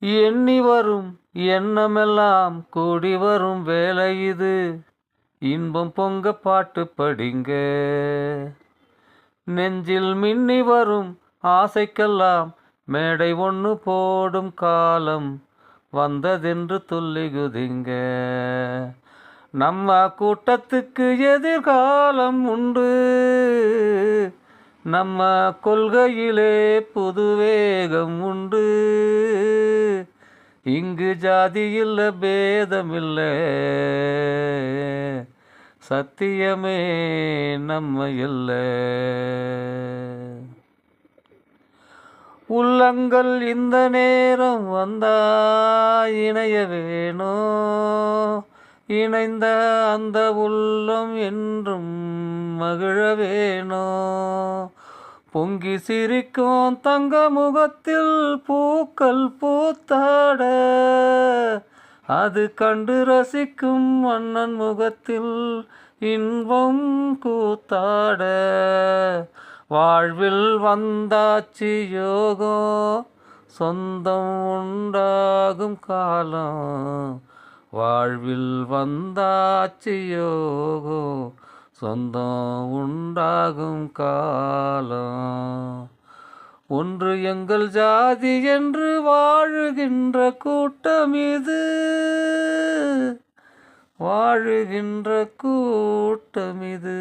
எண்ணி வரும் எண்ணமெல்லாம் கூடி வரும் வேலை இது. இன்பம் பொங்க பாட்டு படிங்க. நெஞ்சில் மின்னி வரும் ஆசைக்கெல்லாம் மேடை ஒன்று போடும் காலம் வந்ததென்று துள்ளி குதிங்க. நம்ம கூட்டத்துக்கு எதிர்காலம் உண்டு. நம்ம கொள்கையிலே புது வேகம் உண்டு. இங்கு ஜாதி இல்லை பேதமில்லை. சத்தியமே நம்ம இல்லை உள்ளங்கள் இந்த நேரம் வந்தா இணைய வேணும் இணைந்த அந்த உள்ளம் என்றும் மகிழ வேணும் பொங்கி சிரிக்கும் தங்க முகத்தில் பூக்கள் பூத்தாட. அது கண்டு ரசிக்கும் மன்னன் முகத்தில் இன்பம் கூத்தாட. வாழ்வில் வந்தாச்சு யோகம் சொந்தம் உண்டாகும் காலம். வாழ்வில் வந்தாச்சு யோகம் சொந்தம் உண்டாகும் காலம் ஒன்று எங்கள் ஜாதி என்று வாழுகின்ற கூட்டம் இது. வாழுகின்ற கூட்டம் இது.